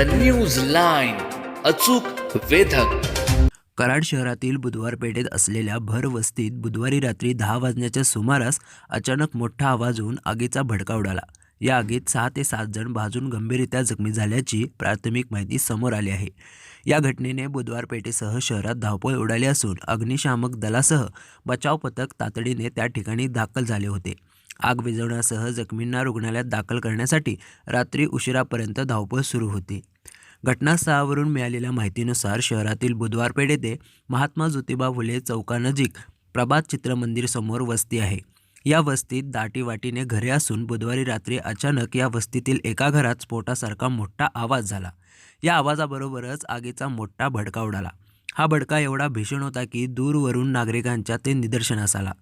The news line अचूक वेधक. कराड शहरातील बुधवार पेठेत असलेल्या भर वस्तीत बुधवारी रात्री दहा वाजण्याच्या सुमारास अचानक मोठा आवाज होऊन आगीचा भडका उडाला. या आगीत सहा ते सात जण भाजून गंभीररित्या जखमी झाल्याची प्राथमिक माहिती समोर आली आहे. या घटनेने बुधवार पेठेसह शहरात धावपळ उडाली असून अग्निशामक दलासह बचाव पथक तातडीने त्या ठिकाणी दाखल झाले होते. आग विझवण्यासह जखमींना रुग्णालयात दाखल करण्यासाठी रात्री उशिरापर्यंत धावपळ सुरू होती. घटनास्थळावरून मिळालेल्या माहितीनुसार शहरातील बुधवारपेठ येथे महात्मा ज्योतिबा फुले चौकानजीक प्रभात चित्रमंदिर समोर वस्ती आहे. या वस्तीत दाटीवाटीने घरे असून बुधवारी रात्री अचानक या वस्तीतील एका घरात स्फोटासारखा मोठा आवाज झाला. या आवाजाबरोबरच आगीचा मोठा भडका उडाला. हा भडका एवढा भीषण होता की दूरवरून नागरिकांच्या ते निदर्शनास आला.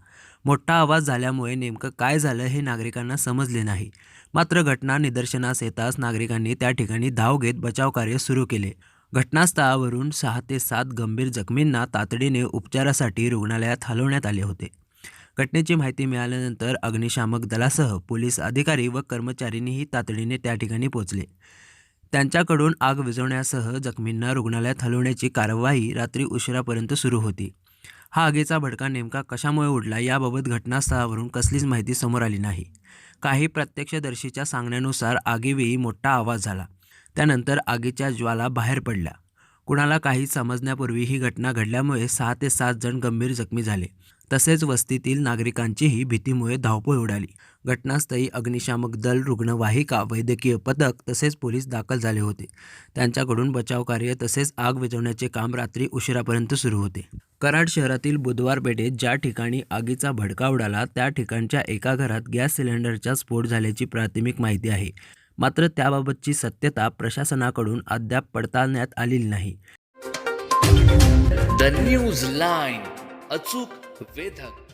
मोठा आवाज झाल्यामुळे नेमकं काय झालं हे नागरिकांना समजले नाही. मात्र घटना निदर्शनास येताच नागरिकांनी त्या ठिकाणी धाव घेत बचावकार्य सुरू केले. घटनास्थळावरून सहा ते सात गंभीर जखमींना तातडीने उपचारासाठी रुग्णालयात हलवण्यात आले होते. घटनेची माहिती मिळाल्यानंतर अग्निशामक दलासह पोलीस अधिकारी व कर्मचारींनीही तातडीने त्या ठिकाणी पोहोचले. त्यांच्याकडून आग विझवण्यासह जखमींना रुग्णालयात हलवण्याची कारवाई रात्री उशिरापर्यंत सुरू होती. हा आगीचा भडका नेमका कशामुळे उडला याबाबत घटनास्थळावरून कसलीच माहिती समोर आली नाही. काही प्रत्यक्षदर्शीच्या सांगण्यानुसार आगीवेळी मोठा आवाज झाला. त्यानंतर आगीच्या ज्वाला बाहेर पडल्या. कुणाला काही समजण्यापूर्वी ही घटना घडल्यामुळे सहा ते सात जण गंभीर जखमी झाले. तसेच वस्तीतील नागरिकांचीही भीतीमुळे धावपळ उडाली. घटनास्थळी अग्निशामक दल रुग्णवाहिका वैद्यकीय पथक तसेच पोलीस दाखल झाले होते. त्यांच्याकडून बचावकार्य तसेच आग विझवण्याचे काम रात्री उशिरापर्यंत सुरू होते. कराड शहरातील बुधवार पेठेत ज्या ठिकाणी आगीचा भडका उडाला त्या ठिकाणच्या एका घरात गॅस सिलेंडरचा स्फोट झाल्याची प्राथमिक माहिती आहे. मात्र त्याबाबतची सत्यता प्रशासनाकडून अद्याप पडताळण्यात आलेली नाही. द न्यूज लाईन अचूक वेधक